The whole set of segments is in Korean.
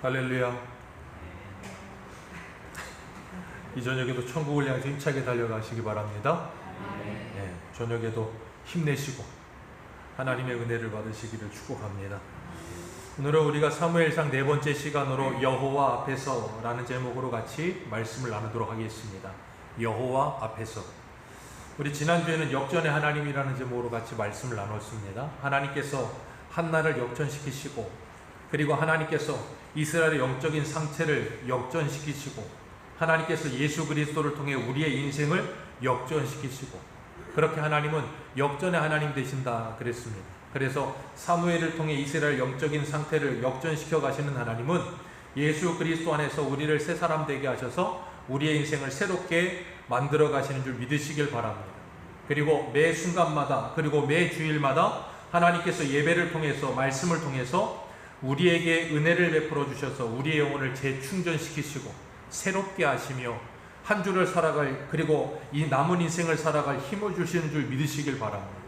할렐루야. 이 저녁에도 천국을 향해서 힘차게 달려가시기 바랍니다. 네, 저녁에도 힘내시고 하나님의 은혜를 받으시기를 축복합니다. 오늘은 우리가 사무엘상 네 번째 시간으로 여호와 앞에서라는 제목으로 같이 말씀을 나누도록 하겠습니다. 여호와 앞에서. 우리 지난주에는 역전의 하나님이라는 제목으로 같이 말씀을 나눴습니다. 하나님께서 한나를 역전시키시고 그리고 하나님께서 이스라엘의 영적인 상태를 역전시키시고 하나님께서 예수 그리스도를 통해 우리의 인생을 역전시키시고 그렇게 하나님은 역전의 하나님 되신다 그랬습니다. 그래서 사무엘을 통해 이스라엘 영적인 상태를 역전시켜 가시는 하나님은 예수 그리스도 안에서 우리를 새 사람 되게 하셔서 우리의 인생을 새롭게 만들어 가시는 줄 믿으시길 바랍니다. 그리고 매 순간마다 그리고 매 주일마다 하나님께서 예배를 통해서 말씀을 통해서 우리에게 은혜를 베풀어 주셔서 우리의 영혼을 재충전시키시고 새롭게 하시며 한 주를 살아갈 그리고 이 남은 인생을 살아갈 힘을 주시는 줄 믿으시길 바랍니다.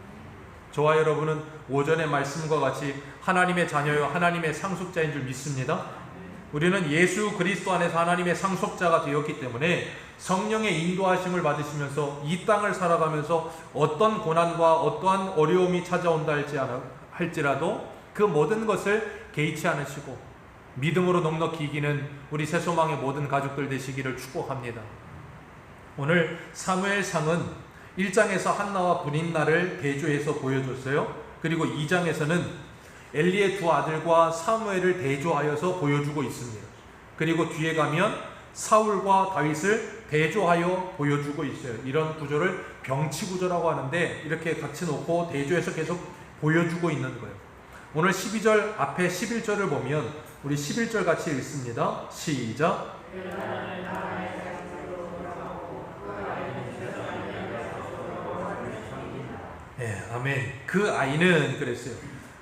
저와 여러분은 오전의 말씀과 같이 하나님의 자녀요 하나님의 상속자인 줄 믿습니다. 우리는 예수 그리스도 안에서 하나님의 상속자가 되었기 때문에 성령의 인도하심을 받으시면서 이 땅을 살아가면서 어떤 고난과 어떠한 어려움이 찾아온다 할지라도 그 모든 것을 개의치 않으시고 믿음으로 넉넉히 이기는 우리 새소망의 모든 가족들 되시기를 축복합니다. 오늘 사무엘상은 1장에서 한나와 분인나를 대조해서 보여줬어요. 그리고 2장에서는 엘리의 두 아들과 사무엘을 대조하여서 보여주고 있습니다. 그리고 뒤에 가면 사울과 다윗을 대조하여 보여주고 있어요. 이런 구조를 병치 구조라고 하는데 이렇게 같이 놓고 대조해서 계속 보여주고 있는 거예요. 오늘 12절 앞에 11절을 보면 우리 11절 같이 읽습니다. 시작. 예, 아멘. 그 아이는 그랬어요.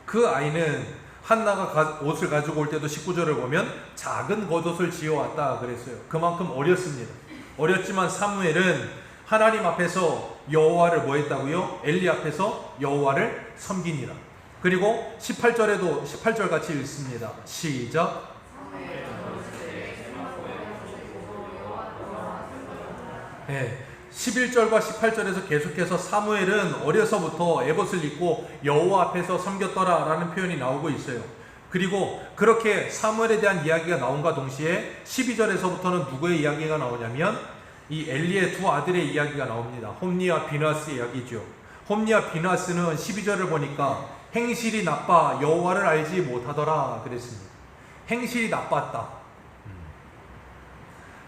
그 아이는 한나가 옷을 가지고 올 때도 19절을 보면 작은 겉옷을 지어왔다 그랬어요. 그만큼 어렸습니다. 어렸지만 사무엘은 하나님 앞에서 여호와를 뭐 했다고요? 엘리 앞에서 여호와를 섬기니라. 그리고 18절에도 18절 같이 읽습니다. 시작. 네. 11절과 18절에서 계속해서 사무엘은 어려서부터 에봇을 입고 여호와 앞에서 섬겼더라라는 표현이 나오고 있어요. 그리고 그렇게 사무엘에 대한 이야기가 나온과 동시에 12절에서부터는 누구의 이야기가 나오냐면 이 엘리의 두 아들의 이야기가 나옵니다. 홈니와 비나스 이야기죠. 홈니와 비나스는 12절을 보니까 행실이 나빠 여호와를 알지 못하더라 그랬습니다. 행실이 나빴다.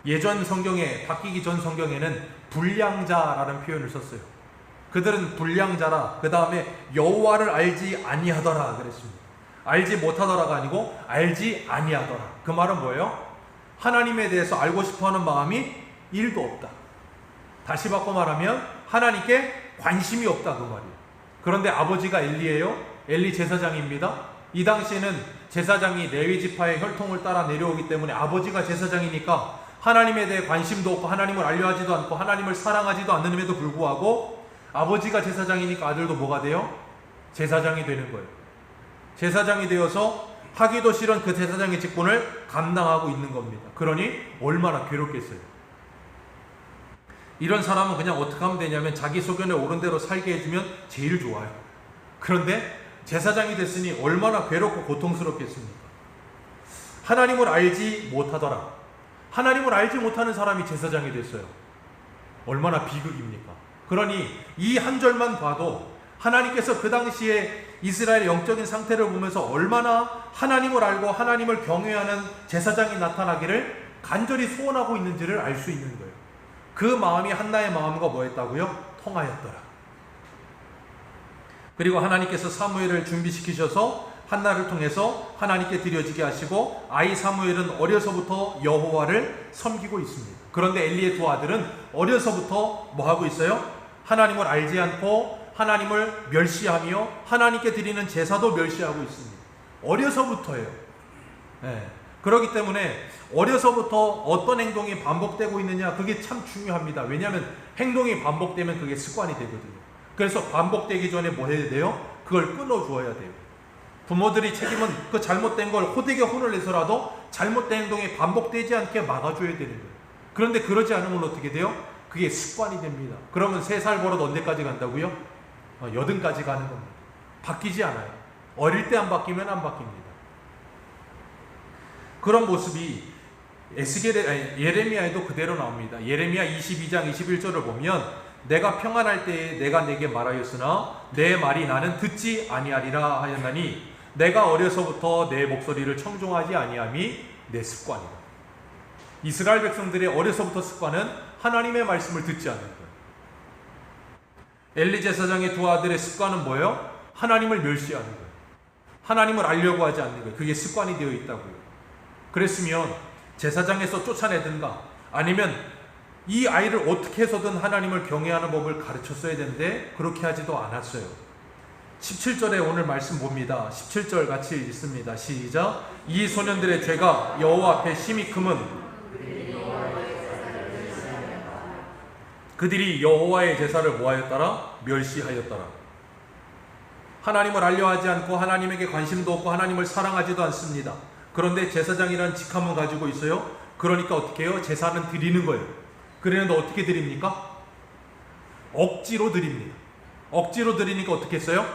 예전 성경에 바뀌기 전 성경에는 불량자라는 표현을 썼어요. 그들은 불량자라. 그 다음에 여호와를 알지 아니하더라 그랬습니다. 알지 못하더라가 아니고 알지 아니하더라. 그 말은 뭐예요? 하나님에 대해서 알고 싶어하는 마음이 일도 없다. 다시 바꿔 말하면 하나님께 관심이 없다 그 말이에요. 그런데 아버지가 엘리예요. 엘리 제사장입니다. 이 당시에는 제사장이 레위 지파의 혈통을 따라 내려오기 때문에 아버지가 제사장이니까 하나님에 대해 관심도 없고 하나님을 알려하지도 않고 하나님을 사랑하지도 않는음에도 불구하고 아버지가 제사장이니까 아들도 뭐가 돼요? 제사장이 되는 거예요. 제사장이 되어서 하기도 싫은 그 제사장의 직분을 감당하고 있는 겁니다. 그러니 얼마나 괴롭겠어요. 이런 사람은 그냥 어떻게 하면 되냐면 자기 소견에 옳은 대로 살게 해주면 제일 좋아요. 그런데 제사장이 됐으니 얼마나 괴롭고 고통스럽겠습니까? 하나님을 알지 못하더라. 하나님을 알지 못하는 사람이 제사장이 됐어요. 얼마나 비극입니까? 그러니 이 한 절만 봐도 하나님께서 그 당시에 이스라엘의 영적인 상태를 보면서 얼마나 하나님을 알고 하나님을 경외하는 제사장이 나타나기를 간절히 소원하고 있는지를 알 수 있는 거예요. 그 마음이 한나의 마음과 뭐였다고요? 통하였더라. 그리고 하나님께서 사무엘을 준비시키셔서 한나를 통해서 하나님께 드려지게 하시고 아이 사무엘은 어려서부터 여호와를 섬기고 있습니다. 그런데 엘리의 두 아들은 어려서부터 뭐 하고 있어요? 하나님을 알지 않고 하나님을 멸시하며 하나님께 드리는 제사도 멸시하고 있습니다. 어려서부터예요. 네. 그렇기 때문에 어려서부터 어떤 행동이 반복되고 있느냐 그게 참 중요합니다. 왜냐하면 행동이 반복되면 그게 습관이 되거든요. 그래서 반복되기 전에 뭐 해야 돼요? 그걸 끊어 주어야 돼요. 부모들이 책임은 그 잘못된 걸 호되게 혼을 내서라도 잘못된 행동이 반복되지 않게 막아줘야 되는 거예요. 그런데 그러지 않으면 어떻게 돼요? 그게 습관이 됩니다. 그러면 세 살 버릇 언제까지 간다고요? 어, 여든까지 가는 겁니다. 바뀌지 않아요. 어릴 때 안 바뀌면 안 바뀝니다. 그런 모습이 에스겔 예레미야에도 그대로 나옵니다. 예레미야 22장 21절을 보면 내가 평안할 때에 내가 내게 말하였으나 내 말이 나는 듣지 아니하리라 하였나니 내가 어려서부터 내 목소리를 청종하지 아니함이 내 습관이다. 이스라엘 백성들의 어려서부터 습관은 하나님의 말씀을 듣지 않는 거예요. 엘리 제사장의 두 아들의 습관은 뭐예요? 하나님을 멸시하는 거예요. 하나님을 알려고 하지 않는 거예요. 그게 습관이 되어 있다고요. 그랬으면 제사장에서 쫓아내든가 아니면 이 아이를 어떻게 해서든 하나님을 경외하는 법을 가르쳤어야 되는데 그렇게 하지도 않았어요. 17절에 오늘 말씀 봅니다. 17절 같이 읽습니다. 시작. 이 소년들의 죄가 여호와 앞에 심히 크면 그들이 여호와의 제사를 모하였더라 멸시하였더라. 하나님을 알려 하지 않고 하나님에게 관심도 없고 하나님을 사랑하지도 않습니다. 그런데 제사장이라는 직함은 가지고 있어요. 그러니까 어떻게 해요? 제사는 드리는 거예요. 그러는데 어떻게 드립니까? 억지로 드립니다. 억지로 드리니까 어떻게 했어요?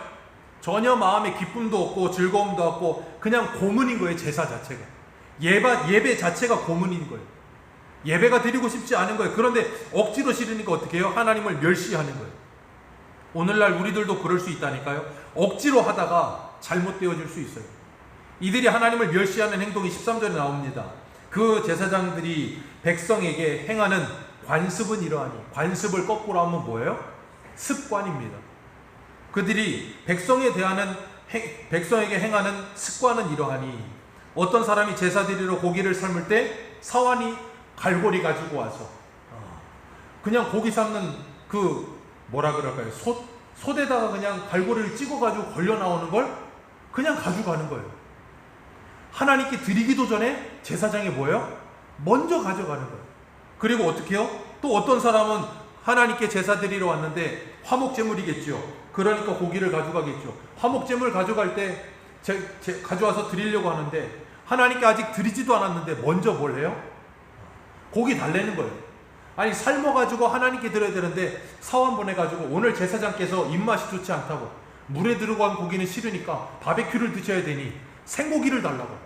전혀 마음에 기쁨도 없고 즐거움도 없고 그냥 고문인 거예요. 제사 자체가. 예바, 예배 자체가 고문인 거예요. 예배가 드리고 싶지 않은 거예요. 그런데 억지로 싫으니까 어떻게 해요? 하나님을 멸시하는 거예요. 오늘날 우리들도 그럴 수 있다니까요. 억지로 하다가 잘못되어질 수 있어요. 이들이 하나님을 멸시하는 행동이 13절에 나옵니다. 그 제사장들이 백성에게 행하는 관습은 이러하니 관습을 거꾸로 하면 뭐예요? 습관입니다. 그들이 백성에 대하는 행- 백성에게 행하는 습관은 이러하니 어떤 사람이 제사 드리러 고기를 삶을 때 사환이 갈고리 가지고 와서 어, 그냥 고기 삶는 그 뭐라 그럴까요? 솥 솥에다가 그냥 갈고리를 찍어 가지고 걸려 나오는 걸 그냥 가져가는 거예요. 하나님께 드리기도 전에 제사장이 뭐예요? 먼저 가져가는 거예요. 그리고 어떻게 해요? 또 어떤 사람은 하나님께 제사 드리러 왔는데 화목제물이겠죠. 그러니까 고기를 가져가겠죠. 화목제물 가져갈 때 제, 제, 가져와서 드리려고 하는데 하나님께 아직 드리지도 않았는데 먼저 뭘 해요? 고기 달래는 거예요. 아니 삶아가지고 하나님께 드려야 되는데 사원 보내가지고 오늘 제사장께서 입맛이 좋지 않다고 물에 들어간 고기는 싫으니까 바베큐를 드셔야 되니 생고기를 달라고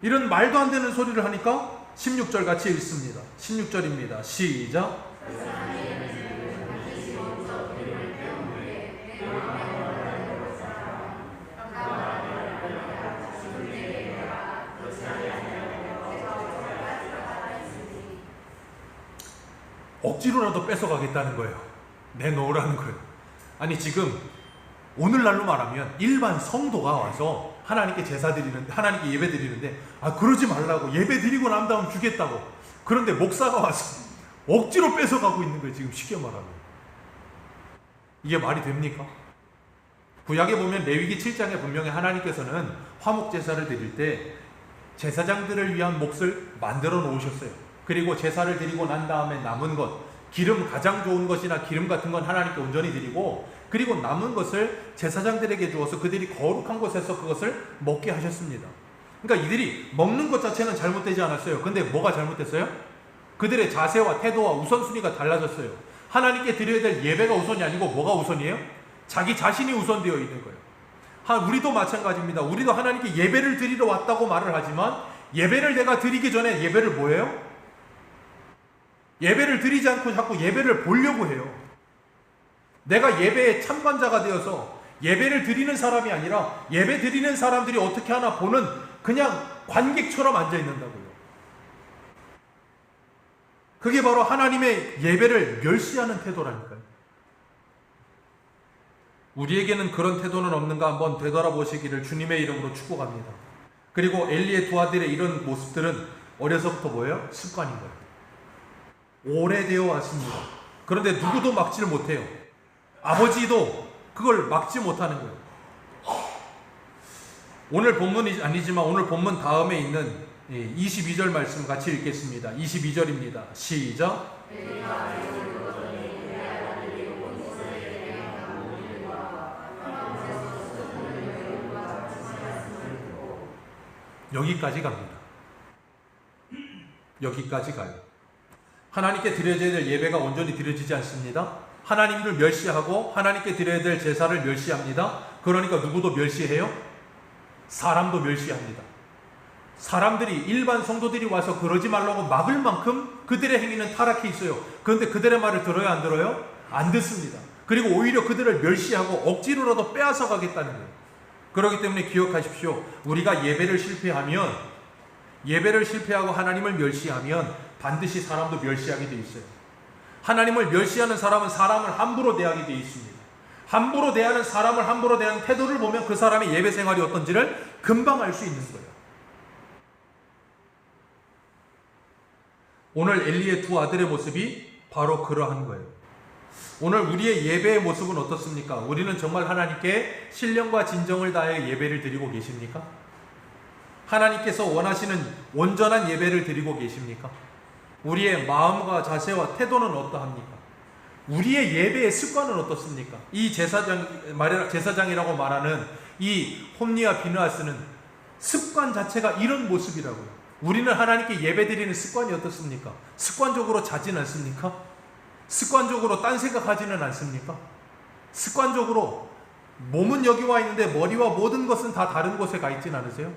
이런 말도 안 되는 소리를 하니까 16절 같이 읽습니다. 16절입니다. 시작. 억지로라도 뺏어가겠다는 거예요. 내놓으라는 거예요. 아니 지금 오늘날로 말하면 일반 성도가 와서 하나님께 제사 드리는데 하나님께 예배 드리는데 아 그러지 말라고 예배 드리고 난 다음 주겠다고 그런데 목사가 와서 억지로 뺏어가고 있는 거예요 지금 쉽게 말하면 이게 말이 됩니까? 구약에 보면 레위기 7장에 분명히 하나님께서는 화목 제사를 드릴 때 제사장들을 위한 몫을 만들어 놓으셨어요. 그리고 제사를 드리고 난 다음에 남은 것, 기름 가장 좋은 것이나 기름 같은 건 하나님께 온전히 드리고 그리고 남은 것을 제사장들에게 주어서 그들이 거룩한 곳에서 그것을 먹게 하셨습니다. 그러니까 이들이 먹는 것 자체는 잘못되지 않았어요. 근데 뭐가 잘못됐어요? 그들의 자세와 태도와 우선순위가 달라졌어요. 하나님께 드려야 될 예배가 우선이 아니고 뭐가 우선이에요? 자기 자신이 우선되어 있는 거예요. 하, 우리도 마찬가지입니다. 우리도 하나님께 예배를 드리러 왔다고 말을 하지만 예배를 내가 드리기 전에 예배를 뭐예요? 예배를 드리지 않고 자꾸 예배를 보려고 해요. 내가 예배의 참관자가 되어서 예배를 드리는 사람이 아니라 예배 드리는 사람들이 어떻게 하나 보는 그냥 관객처럼 앉아 있는다고요. 그게 바로 하나님의 예배를 멸시하는 태도라니까요. 우리에게는 그런 태도는 없는가 한번 되돌아보시기를 주님의 이름으로 축복합니다. 그리고 엘리의 두 아들의 이런 모습들은 어려서부터 뭐예요? 습관인 거예요. 오래되어 왔습니다. 그런데 누구도 막지를 못해요. 아버지도 그걸 막지 못하는 거예요. 오늘 본문이 아니지만 오늘 본문 다음에 있는 22절 말씀 같이 읽겠습니다. 22절입니다. 시작. 여기까지 갑니다. 여기까지 가요. 하나님께 드려져야 될 예배가 온전히 드려지지 않습니다. 하나님들 멸시하고 하나님께 드려야 될 제사를 멸시합니다. 그러니까 누구도 멸시해요? 사람도 멸시합니다. 사람들이 일반 성도들이 와서 그러지 말라고 막을 만큼 그들의 행위는 타락해 있어요. 그런데 그들의 말을 들어요, 안 들어요? 안 듣습니다. 그리고 오히려 그들을 멸시하고 억지로라도 빼앗아 가겠다는 거예요. 그렇기 때문에 기억하십시오. 우리가 예배를 실패하면 예배를 실패하고 하나님을 멸시하면 반드시 사람도 멸시하게 돼 있어요. 하나님을 멸시하는 사람은 사람을 함부로 대하게 돼 있습니다. 함부로 대하는 사람을 함부로 대하는 태도를 보면 그 사람의 예배 생활이 어떤지를 금방 알 수 있는 거예요. 오늘 엘리의 두 아들의 모습이 바로 그러한 거예요. 오늘 우리의 예배의 모습은 어떻습니까? 우리는 정말 하나님께 신령과 진정을 다해 예배를 드리고 계십니까? 하나님께서 원하시는 온전한 예배를 드리고 계십니까? 우리의 마음과 자세와 태도는 어떠합니까? 우리의 예배의 습관은 어떻습니까? 이 제사장 말 제사장이라고 말하는 이 홈니와 비누아스는 습관 자체가 이런 모습이라고요. 우리는 하나님께 예배드리는 습관이 어떻습니까? 습관적으로 자진 않습니까? 습관적으로 딴 생각하지는 않습니까? 습관적으로 몸은 여기 와 있는데 머리와 모든 것은 다 다른 곳에 가 있진 않으세요?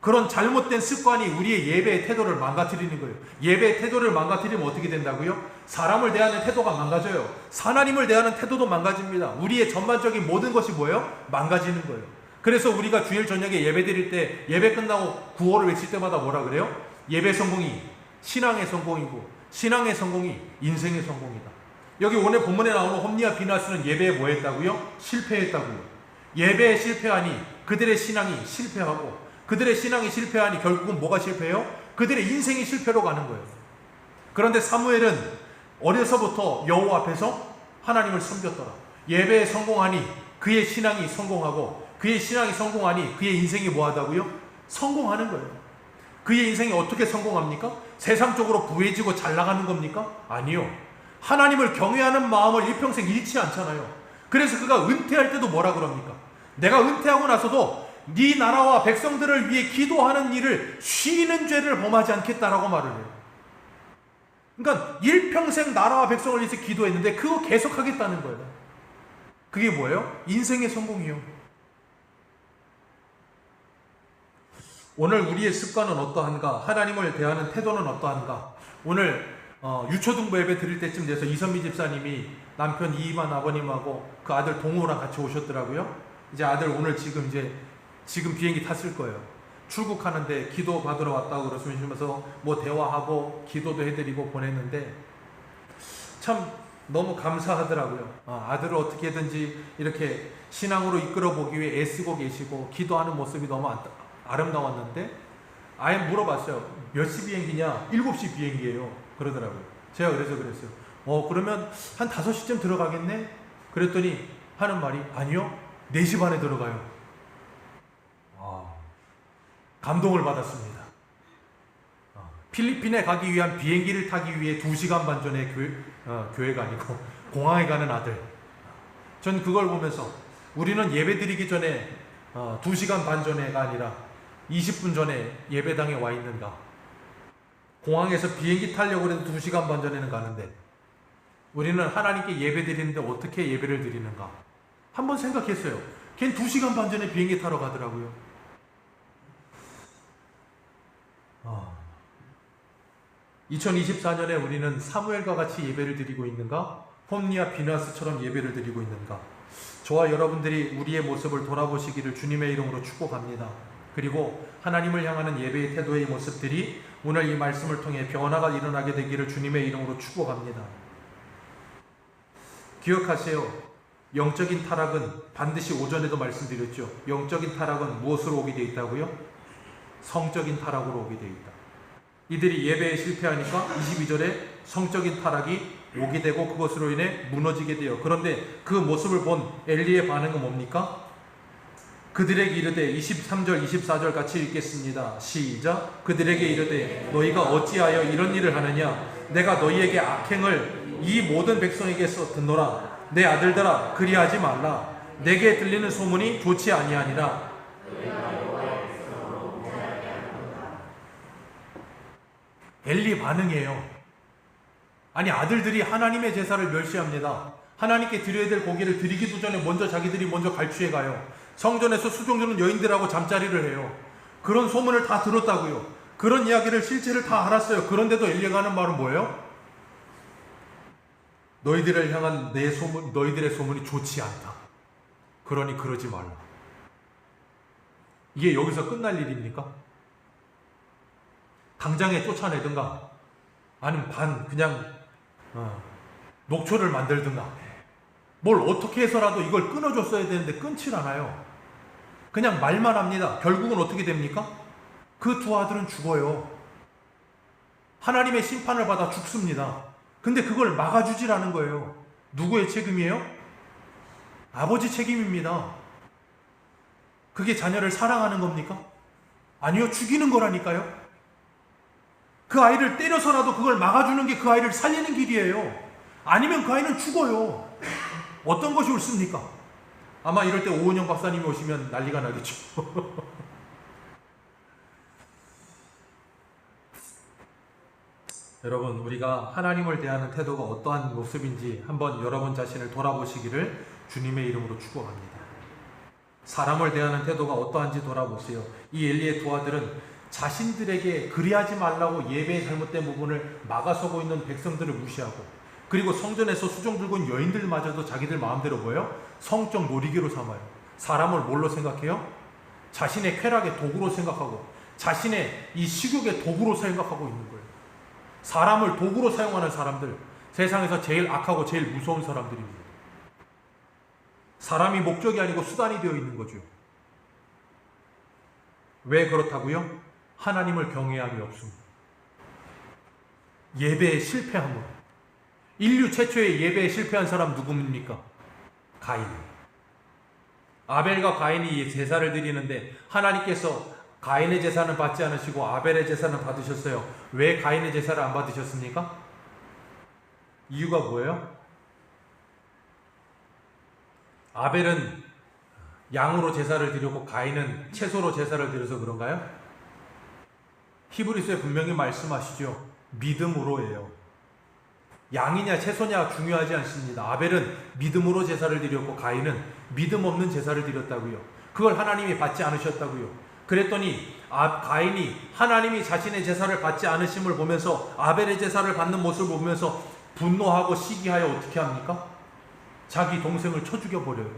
그런 잘못된 습관이 우리의 예배의 태도를 망가뜨리는 거예요. 예배의 태도를 망가뜨리면 어떻게 된다고요? 사람을 대하는 태도가 망가져요. 하나님을 대하는 태도도 망가집니다. 우리의 전반적인 모든 것이 뭐예요? 망가지는 거예요. 그래서 우리가 주일 저녁에 예배 드릴 때 예배 끝나고 구호를 외칠 때마다 뭐라 그래요? 예배 성공이 신앙의 성공이고 신앙의 성공이 인생의 성공이다. 여기 오늘 본문에 나오는 홈리아 비나스는 예배에 뭐 했다고요? 실패했다고요. 예배에 실패하니 그들의 신앙이 실패하고 그들의 신앙이 실패하니 결국은 뭐가 실패해요? 그들의 인생이 실패로 가는 거예요. 그런데 사무엘은 어려서부터 여호와 앞에서 하나님을 섬겼더라. 예배에 성공하니 그의 신앙이 성공하고 그의 신앙이 성공하니 그의 인생이 뭐하다고요? 성공하는 거예요. 그의 인생이 어떻게 성공합니까? 세상적으로 부해지고 잘 나가는 겁니까? 아니요. 하나님을 경외하는 마음을 일평생 잃지 않잖아요. 그래서 그가 은퇴할 때도 뭐라 그럽니까? 내가 은퇴하고 나서도 네 나라와 백성들을 위해 기도하는 일을 쉬는 죄를 범하지 않겠다라고 말을 해요. 그러니까 일평생 나라와 백성을 위해서 기도했는데 그거 계속하겠다는 거예요. 그게 뭐예요? 인생의 성공이요. 오늘 우리의 습관은 어떠한가? 하나님을 대하는 태도는 어떠한가? 오늘 어, 유초등부 예배 드릴 때쯤 돼서 이선미 집사님이 남편 이희만 아버님하고 그 아들 동호랑 같이 오셨더라고요. 이제 아들 오늘 지금 이제 지금 비행기 탔을 거예요. 출국하는데 기도 받으러 왔다고 그러시면서 뭐 대화하고 기도도 해드리고 보냈는데 참 너무 감사하더라고요. 아, 아들을 어떻게든지 이렇게 신앙으로 이끌어 보기 위해 애쓰고 계시고 기도하는 모습이 너무 안- 아름다웠는데 아예 물어봤어요. 몇 시 비행기냐? 7시 비행기예요. 그러더라고요. 제가 그래서 그랬어요. 어, 그러면 한 5시쯤 들어가겠네? 그랬더니 하는 말이 아니요. 4시 반에 들어가요. 아, 감동을 받았습니다. 어, 필리핀에 가기 위한 비행기를 타기 위해 2시간 반 전에 교회, 어, 교회가 아니고 공항에 가는 아들. 전 그걸 보면서 우리는 예배 드리기 전에 어, 2시간 반 전에가 아니라 20분 전에 예배당에 와 있는가? 공항에서 비행기 타려고 해도 2시간 반 전에는 가는데 우리는 하나님께 예배 드리는데 어떻게 예배를 드리는가? 한번 생각했어요. 걘 2시간 반 전에 비행기 타러 가더라고요. 아. 2024년에 우리는 사무엘과 같이 예배를 드리고 있는가? 홈리아 비나스처럼 예배를 드리고 있는가? 저와 여러분들이 우리의 모습을 돌아보시기를 주님의 이름으로 축복합니다. 그리고 하나님을 향하는 예배의 태도의 모습들이 오늘 이 말씀을 통해 변화가 일어나게 되기를 주님의 이름으로 축복합니다. 기억하세요. 영적인 타락은 반드시 오전에도 말씀드렸죠. 영적인 타락은 무엇으로 오게 되어 있다고요? 성적인 타락으로 오게 되어 있다. 이들이 예배에 실패하니까 22절에 성적인 타락이 오게 되고 그것으로 인해 무너지게 돼요. 그런데 그 모습을 본 엘리의 반응은 뭡니까? 그들에게 이르되 23절 24절 같이 읽겠습니다. 시작. 그들에게 이르되 너희가 어찌하여 이런 일을 하느냐 내가 너희에게 악행을 이 모든 백성에게서 듣노라 내 아들들아 그리하지 말라 내게 들리는 소문이 좋지 아니하니라 엘리 반응이에요. 아니 아들들이 하나님의 제사를 멸시합니다. 하나님께 드려야 될 고기를 드리기도 전에 먼저 자기들이 먼저 갈취해 가요. 성전에서 수종주는 여인들하고 잠자리를 해요. 그런 소문을 다 들었다고요. 그런 이야기를 실체를 다 알았어요. 그런데도 엘리가 하는 말은 뭐예요? 너희들을 향한 내 소문, 너희들의 소문이 좋지 않다. 그러니 그러지 말라. 이게 여기서 끝날 일입니까? 당장에 쫓아내든가, 아니면 반 그냥 어, 녹초를 만들든가, 뭘 어떻게 해서라도 이걸 끊어줬어야 되는데 끊질 않아요. 그냥 말만 합니다. 결국은 어떻게 됩니까? 그 두 아들은 죽어요. 하나님의 심판을 받아 죽습니다. 근데 그걸 막아주질 않은 거예요. 누구의 책임이에요? 아버지 책임입니다. 그게 자녀를 사랑하는 겁니까? 아니요, 죽이는 거라니까요. 그 아이를 때려서라도 그걸 막아주는 게 그 아이를 살리는 길이에요. 아니면 그 아이는 죽어요. 어떤 것이 옳습니까? 아마 이럴 때 오은영 박사님이 오시면 난리가 나겠죠. 여러분, 우리가 하나님을 대하는 태도가 어떠한 모습인지 한번 여러분 자신을 돌아보시기를 주님의 이름으로 축복합니다. 사람을 대하는 태도가 어떠한지 돌아보세요. 이 엘리의 두 아들은 자신들에게 그리하지 말라고 예배의 잘못된 부분을 막아서고 있는 백성들을 무시하고 그리고 성전에서 수종 들고 있는 여인들마저도 자기들 마음대로 뭐요? 성적 놀이기로 삼아요. 사람을 뭘로 생각해요? 자신의 쾌락의 도구로 생각하고 자신의 이 식욕의 도구로 생각하고 있는 거예요. 사람을 도구로 사용하는 사람들 세상에서 제일 악하고 제일 무서운 사람들입니다. 사람이 목적이 아니고 수단이 되어 있는 거죠. 왜 그렇다고요? 하나님을 경외함이 없습니다. 예배에 실패함으로. 인류 최초의 예배에 실패한 사람 누굽니까? 가인. 아벨과 가인이 제사를 드리는데 하나님께서 가인의 제사는 받지 않으시고 아벨의 제사는 받으셨어요. 왜 가인의 제사를 안 받으셨습니까? 이유가 뭐예요? 아벨은 양으로 제사를 드렸고 가인은 채소로 제사를 드려서 그런가요? 히브리서에 분명히 말씀하시죠. 믿음으로예요. 양이냐 채소냐 중요하지 않습니다. 아벨은 믿음으로 제사를 드렸고 가인은 믿음 없는 제사를 드렸다고요. 그걸 하나님이 받지 않으셨다고요. 그랬더니 아, 가인이 하나님이 자신의 제사를 받지 않으심을 보면서 아벨의 제사를 받는 모습을 보면서 분노하고 시기하여 어떻게 합니까? 자기 동생을 쳐 죽여버려요.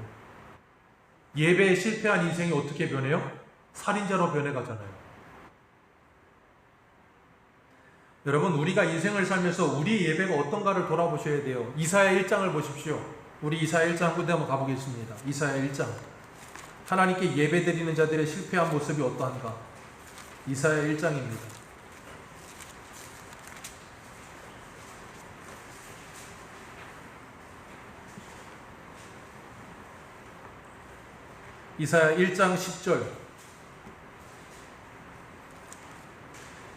예배에 실패한 인생이 어떻게 변해요? 살인자로 변해가잖아요. 여러분, 우리가 인생을 살면서 우리 예배가 어떤가를 돌아보셔야 돼요. 이사야 1장을 보십시오. 우리 이사야 1장 군대 한번 가보겠습니다. 이사야 1장. 하나님께 예배 드리는 자들의 실패한 모습이 어떠한가? 이사야 1장입니다. 이사야 1장 10절.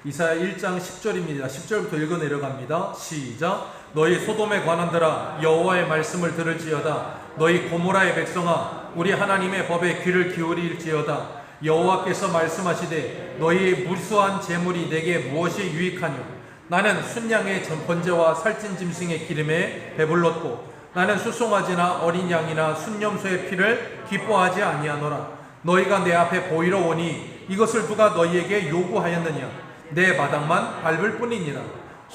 이사야 1장 10절입니다. 10절부터 읽어 내려갑니다. 시작. 너희 소돔에 관한들아 여호와의 말씀을 들을지어다. 너희 고모라의 백성아 우리 하나님의 법에 귀를 기울일지어다. 여호와께서 말씀하시되 너희 무수한 재물이 내게 무엇이 유익하뇨? 나는 순양의 번제와 살찐 짐승의 기름에 배불렀고 나는 수송아지나 어린 양이나 순념소의 피를 기뻐하지 아니하노라. 너희가 내 앞에 보이러 오니 이것을 누가 너희에게 요구하였느냐? 내 마당만 밟을 뿐이니라.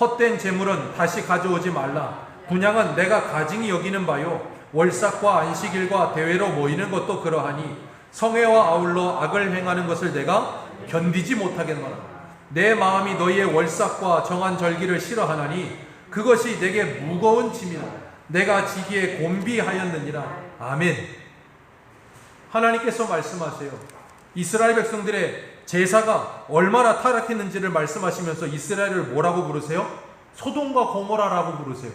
헛된 재물은 다시 가져오지 말라. 분양은 내가 가증히 여기는 바요. 월삭과 안식일과 대회로 모이는 것도 그러하니 성회와 아울러 악을 행하는 것을 내가 견디지 못하겠노라. 내 마음이 너희의 월삭과 정한 절기를 싫어하나니 그것이 내게 무거운 짐이라. 내가 지기에 곤비하였느니라. 아멘. 하나님께서 말씀하세요. 이스라엘 백성들의 제사가 얼마나 타락했는지를 말씀하시면서 이스라엘을 뭐라고 부르세요? 소돔과 고모라라고 부르세요.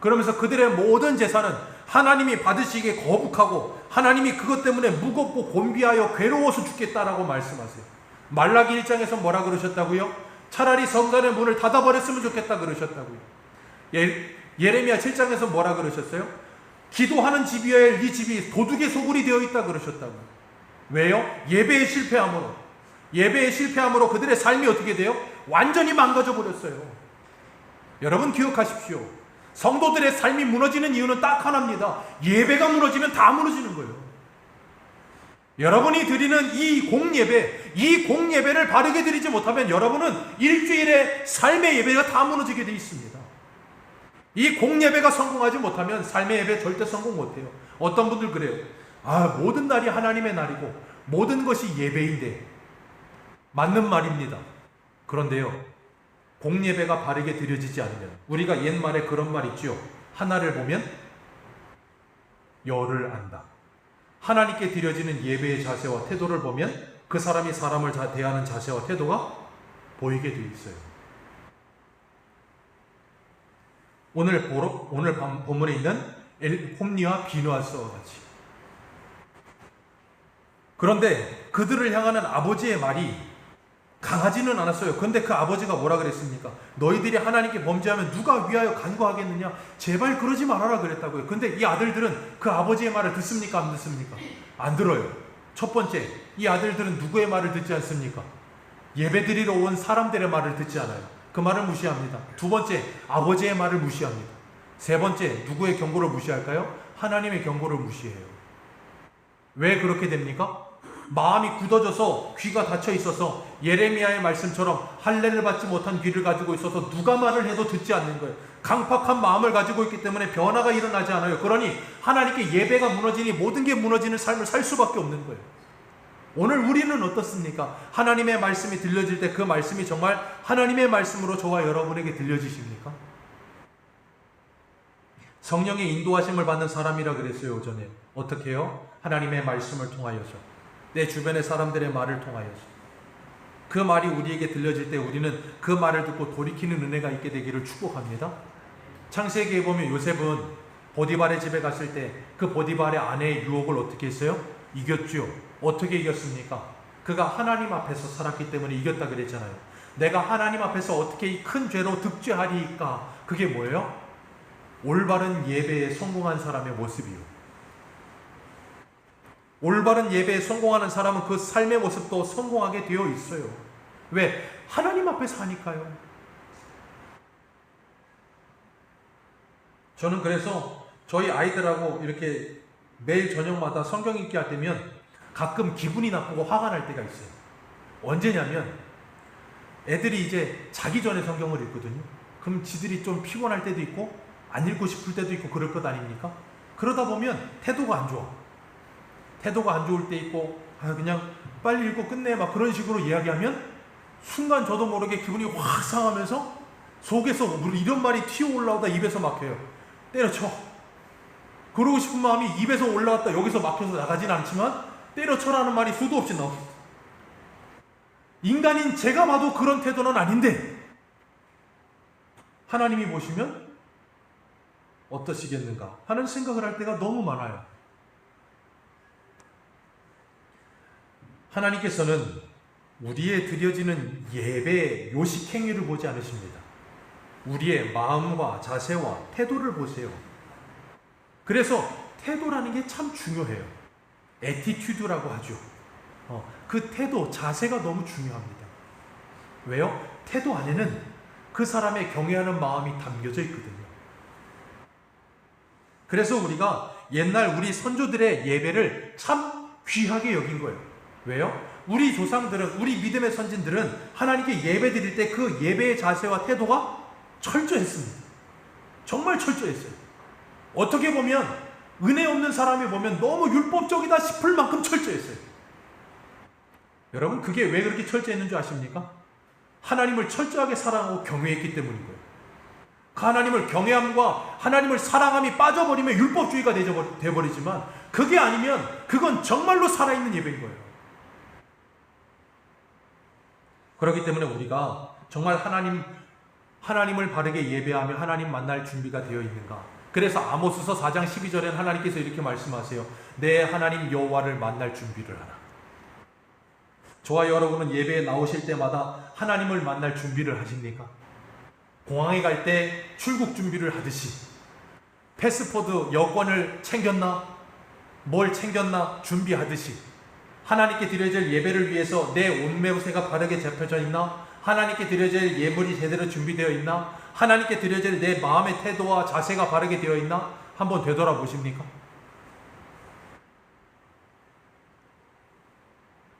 그러면서 그들의 모든 제사는 하나님이 받으시기에 거북하고 하나님이 그것 때문에 무겁고 곤비하여 괴로워서 죽겠다라고 말씀하세요. 말라기 1장에서 뭐라 그러셨다고요? 차라리 성전의 문을 닫아버렸으면 좋겠다 그러셨다고요. 예, 예레미야 7장에서 뭐라 그러셨어요? 기도하는 집이어야 이 집이 도둑의 소굴이 되어 있다 그러셨다고요. 왜요? 예배에 실패함으로. 예배에 실패함으로 그들의 삶이 어떻게 돼요? 완전히 망가져 버렸어요. 여러분 기억하십시오. 성도들의 삶이 무너지는 이유는 딱 하나입니다. 예배가 무너지면 다 무너지는 거예요. 여러분이 드리는 이 공예배, 이 공예배를 바르게 드리지 못하면 여러분은 일주일의 삶의 예배가 다 무너지게 돼 있습니다. 이 공예배가 성공하지 못하면 삶의 예배 절대 성공 못해요. 어떤 분들 그래요. 아, 모든 날이 하나님의 날이고 모든 것이 예배인데 맞는 말입니다. 그런데요. 공예배가 바르게 드려지지 않으면 우리가 옛말에 그런 말 있죠. 하나를 보면 열을 안다. 하나님께 드려지는 예배의 자세와 태도를 보면 그 사람이 사람을 자- 대하는 자세와 태도가 보이게 돼 있어요. 오늘 보러, 오늘 밤- 본문에 있는 엘- 홈리와 비누아스와 같이 그런데 그들을 향하는 아버지의 말이 강하지는 않았어요. 근데 그 아버지가 뭐라 그랬습니까? 너희들이 하나님께 범죄하면 누가 위하여 간구하겠느냐? 제발 그러지 말아라 그랬다고요. 근데 이 아들들은 그 아버지의 말을 듣습니까? 안 듣습니까? 안 들어요. 첫 번째, 이 아들들은 누구의 말을 듣지 않습니까? 예배 드리러 온 사람들의 말을 듣지 않아요. 그 말을 무시합니다. 두 번째, 아버지의 말을 무시합니다. 세 번째, 누구의 경고를 무시할까요? 하나님의 경고를 무시해요. 왜 그렇게 됩니까? 마음이 굳어져서 귀가 닫혀 있어서 예레미야의 말씀처럼 할례를 받지 못한 귀를 가지고 있어서 누가 말을 해도 듣지 않는 거예요. 강팍한 마음을 가지고 있기 때문에 변화가 일어나지 않아요. 그러니 하나님께 예배가 무너지니 모든 게 무너지는 삶을 살 수밖에 없는 거예요. 오늘 우리는 어떻습니까? 하나님의 말씀이 들려질 때 그 말씀이 정말 하나님의 말씀으로 저와 여러분에게 들려지십니까? 성령의 인도하심을 받는 사람이라 그랬어요, 오전에. 어떻게 해요? 하나님의 말씀을 통하여서. 내 주변의 사람들의 말을 통하여서. 그 말이 우리에게 들려질 때 우리는 그 말을 듣고 돌이키는 은혜가 있게 되기를 축복합니다. 창세기에 보면 요셉은 보디발의 집에 갔을 때 그 보디발의 아내의 유혹을 어떻게 했어요? 이겼죠. 어떻게 이겼습니까? 그가 하나님 앞에서 살았기 때문에 이겼다 그랬잖아요. 내가 하나님 앞에서 어떻게 이 큰 죄로 득죄하리까? 그게 뭐예요? 올바른 예배에 성공한 사람의 모습이요. 올바른 예배에 성공하는 사람은 그 삶의 모습도 성공하게 되어 있어요. 왜? 하나님 앞에 사니까요. 저는 그래서 저희 아이들하고 이렇게 매일 저녁마다 성경 읽기 할 때면 가끔 기분이 나쁘고 화가 날 때가 있어요. 언제냐면 애들이 이제 자기 전에 성경을 읽거든요. 그럼 지들이 좀 피곤할 때도 있고 안 읽고 싶을 때도 있고 그럴 것 아닙니까? 그러다 보면 태도가 안 좋아. 태도가 안 좋을 때 있고 아 그냥 빨리 읽고 끝내 막 그런 식으로 이야기하면 순간 저도 모르게 기분이 확 상하면서 속에서 물 이런 말이 튀어 올라오다 입에서 막혀요. 때려쳐. 그러고 싶은 마음이 입에서 올라왔다 여기서 막혀서 나가진 않지만 때려쳐라는 말이 수도 없이 나옵니다. 인간인 제가 봐도 그런 태도는 아닌데 하나님이 보시면 어떠시겠는가 하는 생각을 할 때가 너무 많아요. 하나님께서는 우리의 드려지는 예배의 요식 행위를 보지 않으십니다. 우리의 마음과 자세와 태도를 보세요. 그래서 태도라는 게 참 중요해요. 에티튜드라고 하죠. 어, 그 태도, 자세가 너무 중요합니다. 왜요? 태도 안에는 그 사람의 경외하는 마음이 담겨져 있거든요. 그래서 우리가 옛날 우리 선조들의 예배를 참 귀하게 여긴 거예요. 왜요? 우리 조상들은, 우리 믿음의 선진들은 하나님께 예배 드릴 때 그 예배의 자세와 태도가 철저했습니다. 정말 철저했어요. 어떻게 보면 은혜 없는 사람이 보면 너무 율법적이다 싶을 만큼 철저했어요. 여러분, 그게 왜 그렇게 철저했는 줄 아십니까? 하나님을 철저하게 사랑하고 경외했기 때문인 거예요. 그 하나님을 경외함과 하나님을 사랑함이 빠져버리면 율법주의가 되어버리지만 그게 아니면 그건 정말로 살아있는 예배인 거예요. 그렇기 때문에 우리가 정말 하나님 하나님을 바르게 예배하며 하나님 만날 준비가 되어 있는가? 그래서 아모스서 4장 12절에는 하나님께서 이렇게 말씀하세요. 내 하나님 여호와를 만날 준비를 하라. 저와 여러분은 예배에 나오실 때마다 하나님을 만날 준비를 하십니까? 공항에 갈 때 출국 준비를 하듯이 패스포드 여권을 챙겼나? 뭘 챙겼나? 준비하듯이 하나님께 드려질 예배를 위해서 내 옷매우새가 바르게 잡혀져 있나? 하나님께 드려질 예물이 제대로 준비되어 있나? 하나님께 드려질 내 마음의 태도와 자세가 바르게 되어 있나? 한번 되돌아보십니까?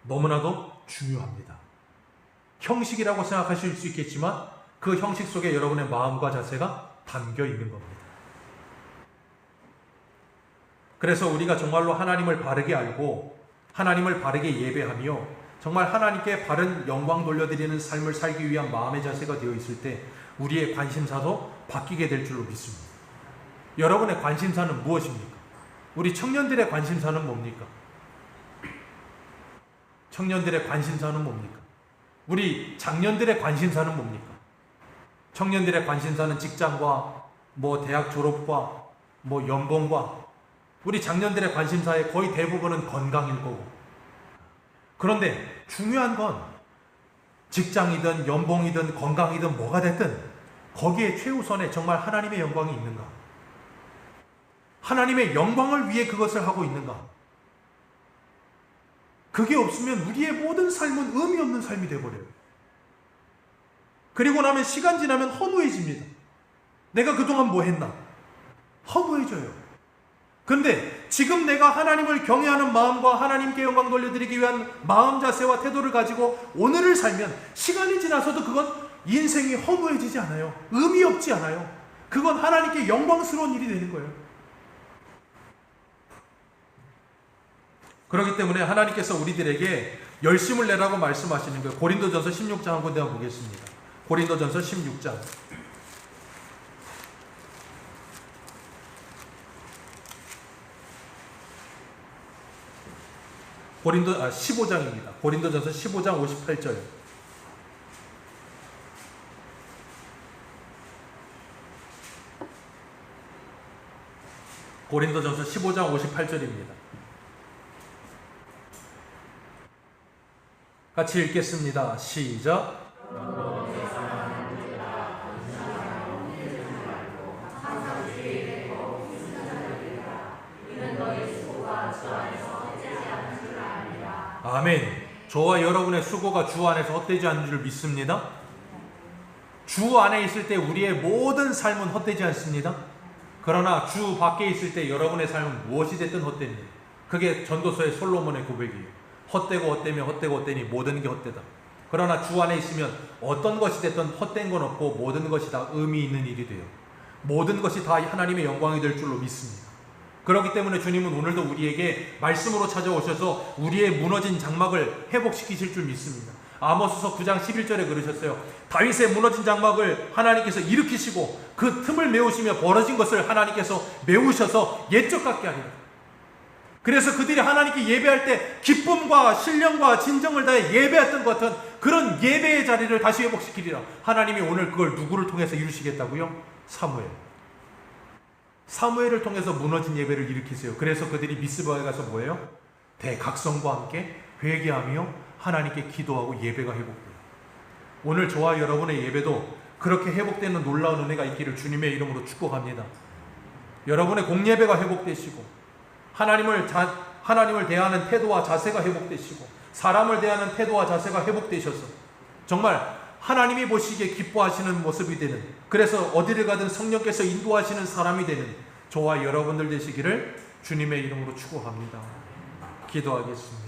너무나도 중요합니다. 형식이라고 생각하실 수 있겠지만 그 형식 속에 여러분의 마음과 자세가 담겨 있는 겁니다. 그래서 우리가 정말로 하나님을 바르게 알고 하나님을 바르게 예배하며 정말 하나님께 바른 영광 돌려드리는 삶을 살기 위한 마음의 자세가 되어 있을 때 우리의 관심사도 바뀌게 될 줄로 믿습니다. 여러분의 관심사는 무엇입니까? 우리 청년들의 관심사는 뭡니까? 청년들의 관심사는 뭡니까? 우리 장년들의 관심사는 뭡니까? 청년들의 관심사는 직장과 뭐 대학 졸업과 뭐 연봉과 우리 장년들의 관심사의 거의 대부분은 건강일 거고. 그런데 중요한 건 직장이든 연봉이든 건강이든 뭐가 됐든 거기에 최우선에 정말 하나님의 영광이 있는가? 하나님의 영광을 위해 그것을 하고 있는가? 그게 없으면 우리의 모든 삶은 의미 없는 삶이 되어버려요. 그리고 나면 시간 지나면 허무해집니다. 내가 그동안 뭐 했나? 허무해져요. 근데 지금 내가 하나님을 경외하는 마음과 하나님께 영광 돌려드리기 위한 마음 자세와 태도를 가지고 오늘을 살면 시간이 지나서도 그건 인생이 허무해지지 않아요. 의미 없지 않아요. 그건 하나님께 영광스러운 일이 되는 거예요. 그렇기 때문에 하나님께서 우리들에게 열심을 내라고 말씀하시는 거예요. 고린도전서 16장 한번 내가 보겠습니다. 고린도전서 16장. 고린도 아 15장입니다. 고린도전서 15장 58절. 고린도전서 15장 58절입니다. 같이 읽겠습니다. 시작. 아멘. 저와 여러분의 수고가 주 안에서 헛되지 않는 줄 믿습니다. 주 안에 있을 때 우리의 모든 삶은 헛되지 않습니다. 그러나 주 밖에 있을 때 여러분의 삶은 무엇이 됐든 헛됩니다. 그게 전도서의 솔로몬의 고백이에요. 헛되고 헛되며 헛되고 헛되니 모든 게 헛되다. 그러나 주 안에 있으면 어떤 것이 됐든 헛된 건 없고 모든 것이 다 의미 있는 일이 돼요. 모든 것이 다 하나님의 영광이 될 줄로 믿습니다. 그렇기 때문에 주님은 오늘도 우리에게 말씀으로 찾아오셔서 우리의 무너진 장막을 회복시키실 줄 믿습니다. 아모스서 9장 11절에 그러셨어요. 다윗의 무너진 장막을 하나님께서 일으키시고 그 틈을 메우시며 벌어진 것을 하나님께서 메우셔서 옛적 같게 하리라. 그래서 그들이 하나님께 예배할 때 기쁨과 신령과 진정을 다해 예배했던 것 같은 그런 예배의 자리를 다시 회복시키리라. 하나님이 오늘 그걸 누구를 통해서 이루시겠다고요? 사무엘. 사무엘을 통해서 무너진 예배를 일으키세요. 그래서 그들이 미스바에 가서 뭐예요? 대각성과 함께 회개하며 하나님께 기도하고 예배가 회복돼요. 오늘 저와 여러분의 예배도 그렇게 회복되는 놀라운 은혜가 있기를 주님의 이름으로 축복합니다. 여러분의 공예배가 회복되시고 하나님을 자, 하나님을 대하는 태도와 자세가 회복되시고 사람을 대하는 태도와 자세가 회복되셔서 정말 하나님이 보시기에 기뻐하시는 모습이 되는 그래서 어디를 가든 성령께서 인도하시는 사람이 되는 저와 여러분들 되시기를 주님의 이름으로 축복합니다. 기도하겠습니다.